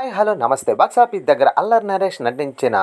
Hi hello నమస్తే. Box office దగ్గర అల్లర్ నరేష్ నటించిన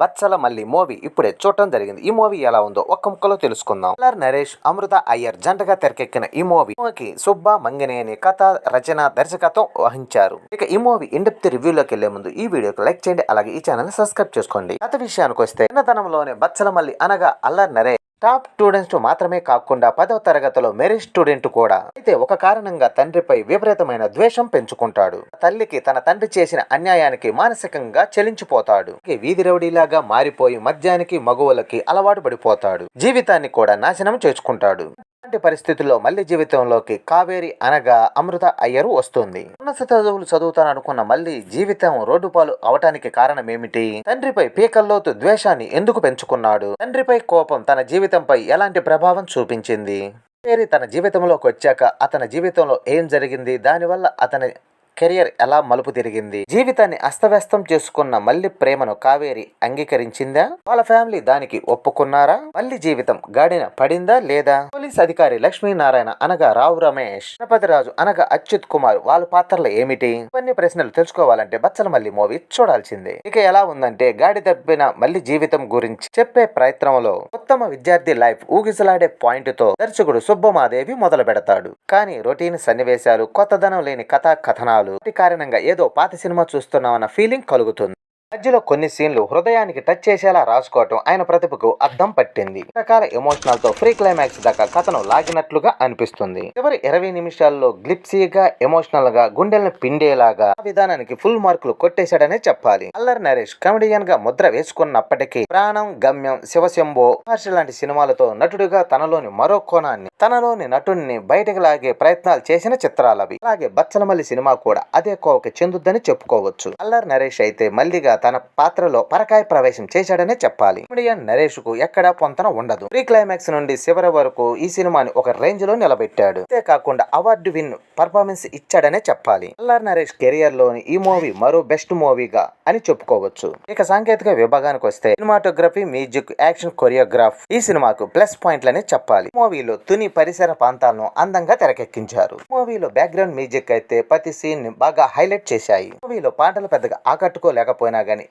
బత్సల మల్లి మూవీ ఇప్పుడే చూడటం జరిగింది. ఈ మూవీ ఎలా ఉందో ఒక్క ముక్కలో తెలుసుకుందాం. అల్లర్ నరేష్ అమృత అయ్యర్ జంటగా తెరకెక్కిన ఈ మూవీకి సుబ్బా మంగినేని కథ రచన దర్శకత్వం వహించారు. ఇక ఈ మూవీ ఇండెప్త్ రివ్యూలోకి వెళ్ళే ముందు ఈ వీడియోకి లైక్ చేయండి అలాగే ఈ ఛానల్ సబ్స్క్రైబ్ చేసుకోండి. గత విషయానికి వస్తే చిన్నతనంలోనే బత్సల మల్లి అనగా అల్లర్ నరేష్. టాప్ స్టూడెంట్స్ మాత్రమే కాకుండా పదవ తరగతిలో మెరిట్ స్టూడెంట్ కూడా. అయితే ఒక కారణంగా తండ్రిపై విపరీతమైన ద్వేషం పెంచుకుంటాడు. తల్లికి తన తండ్రి చేసిన అన్యాయానికి మానసికంగా చెలించిపోతాడు. వీధి రౌడీలాగా మారిపోయి మద్యానికి మగువలకి అలవాటు పడిపోతాడు. జీవితాన్ని కూడా నాశనం చేసుకుంటాడు. ఇలాంటి పరిస్థితుల్లో మళ్ళీ జీవితంలోకి కావేరి అనగా అమృత అయ్యరు వస్తుంది. ఉన్నత చదువులు చదువుతాననుకున్న మళ్ళీ జీవితం రోడ్డు పాలు అవటానికి కారణం ఏమిటి తండ్రిపై పీకల్లోతు ద్వేషాన్ని ఎందుకు పెంచుకున్నాడు? తండ్రిపై కోపం తన జీవితంపై ఎలాంటి ప్రభావం చూపించింది? కావేరి తన జీవితంలోకి వచ్చాక అతని జీవితంలో ఏం జరిగింది? దానివల్ల అతని కెరియర్ ఎలా మలుపు తిరిగింది? జీవితాన్ని అస్తవ్యస్తం చేసుకున్న మల్లి ప్రేమను కావేరి అంగీకరించిందా? వాళ్ళ ఫ్యామిలీ దానికి ఒప్పుకున్నారా? మల్లి జీవితం గాడిన పడిందా లేదా? పోలీస్ అధికారి లక్ష్మీనారాయణ అనగా రావు రమేష్. గణపతిరాజు అనగా అచ్యుత్ కుమార్ వాళ్ళ పాత్రలు ఏమిటి? కొన్ని ప్రశ్నలు తెలుసుకోవాలంటే బచ్చల మల్లి మూవీ చూడాల్సిందే. ఇక ఎలా ఉందంటే గాడి తప్పిన మల్లి జీవితం గురించి చెప్పే ప్రయత్నంలో ఉత్తమ విద్యార్థి లైఫ్ ఊగిసలాడే పాయింట్తో దర్శకుడు సుబ్బమాదేవి మొదలు పెడతాడు కానీ రొటీన్ సన్నివేశాలు కొత్తదనం లేని కథా కథనాలు వాటి కారణంగా ఏదో పాత సినిమా చూస్తున్నామన్న ఫీలింగ్ కలుగుతుంది. మధ్యలో కొన్ని సీన్లు హృదయానికి టచ్ చేసేలా రాసుకోవటం ఆయన ప్రతిభకు అద్దం పట్టింది. రకాల ఎమోషనల్తో ఫ్రీ క్లైమాక్స్ దాకా కథను లాగినట్లుగా అనిపిస్తుంది. చివరి ఇరవై నిమిషాల్లో గ్లిప్సీగా ఎమోషనల్గా గుండెల్ని పిండేలాగా ఆ విధానానికి ఫుల్ మార్కులు కొట్టేశాడనే చెప్పాలి. అల్లరి నరేష్ కమెడియన్గా ముద్ర వేసుకున్నప్పటికీ ప్రాణం గమ్యం శివశంభో మహర్షి లాంటి సినిమాలతో నటుడిగా తనలోని మరో కోణాన్ని తనలోని నటుడిని బయటకు లాగే ప్రయత్నాలు చేసిన చిత్రాలవి అలాగే బచ్చలమల్లి సినిమా కూడా అదే కోవకి చెందుద్దని చెప్పుకోవచ్చు. అల్లరి నరేష్ అయితే మల్లిగా తన పాత్రలో పరకాయ ప్రవేశం చేశాడనే చెప్పాలి. కమిడియన్ నరేష్కు ఎక్కడా పొంతన ఉండదు. ప్రీ క్లైమాక్స్ నుండి చివరి వరకు ఈ సినిమాని ఒక రేంజ్లో నిలబెట్టాడు. అంతేకాకుండా అవార్డు విన్ పర్ఫార్మెన్స్ ఇచ్చాడనే చెప్పాలి. అల్లార్ నరేష్ కెరియర్లోని ఈ మూవీ మరో బెస్ట్ మూవీగా అని చెప్పుకోవచ్చు. ఇక సాంకేతిక విభాగానికి వస్తే సినిమాటోగ్రఫీ మ్యూజిక్ యాక్షన్ కొరియోగ్రాఫ్ ఈ సినిమాకు ప్లస్ పాయింట్లనే చెప్పాలి. మూవీలో తుని పరిసర ప్రాంతాలను అందంగా తెరకెక్కించారు. మూవీలో బ్యాక్గ్రౌండ్ మ్యూజిక్ అయితే ప్రతి సీన్ని బాగా హైలైట్ చేశాయి. మూవీలో పాటలు పెద్దగా ఆకట్టుకోలేకపోయినా గానీ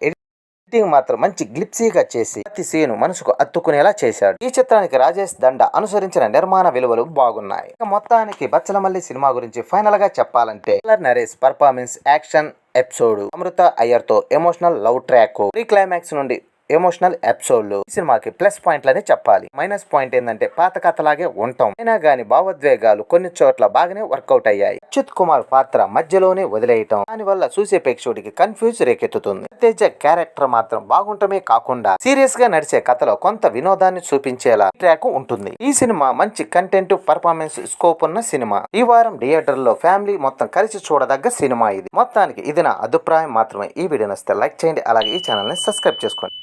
ఎడిటింగ్ మాత్రం మంచి గ్లిప్సీగా చేసి ప్రతి సీను మనసుకు అత్తుకునేలా చేశాడు. ఈ చిత్రానికి రాజేష్ దండ అనుసరించిన నిర్మాణ విలువలు బాగున్నాయి. ఇక మొత్తానికి బచ్చలమల్లి సినిమా గురించి ఫైనల్గా చెప్పాలంటే colour Naresh performance action episode Amrita అయ్యర్తో emotional love track pre climax నుండి ఎమోషనల్ ఎపిసోడ్లు ఈ సినిమాకి ప్లస్ పాయింట్లని చెప్పాలి. మైనస్ పాయింట్ ఏంటంటే పాత కథలాగే ఉంటాం. అయినా గాని భావోద్వేగాలు కొన్ని చోట్ల బాగానే వర్కౌట్ అయ్యాయి. అచ్యుత్ కుమార్ పాత్ర మధ్యలోనే వదిలేయటం. దానివల్ల చూసే ప్రేక్షకుడికి కన్ఫ్యూజ్ రేకెత్తుతుంది. తేజ క్యారెక్టర్ మాత్రం బాగుంటమే కాకుండా సీరియస్గా నడిచే కథలో కొంత వినోదాన్ని చూపించేలా ట్రాక్ ఉంటుంది. ఈ సినిమా మంచి కంటెంట్ పర్ఫార్మెన్స్ స్కోప్ ఉన్న సినిమా. ఈ వారం థియేటర్లో ఫ్యామిలీ మొత్తం కలిసి చూడదగ్గ సినిమా ఇది. మొత్తానికి ఇది నా అభిప్రాయం మాత్రమే. ఈ వీడియో నచ్చితే లైక్ చేయండి. అలాగే ఈ ఛానల్ని సబ్స్క్రైబ్ చేసుకోండి.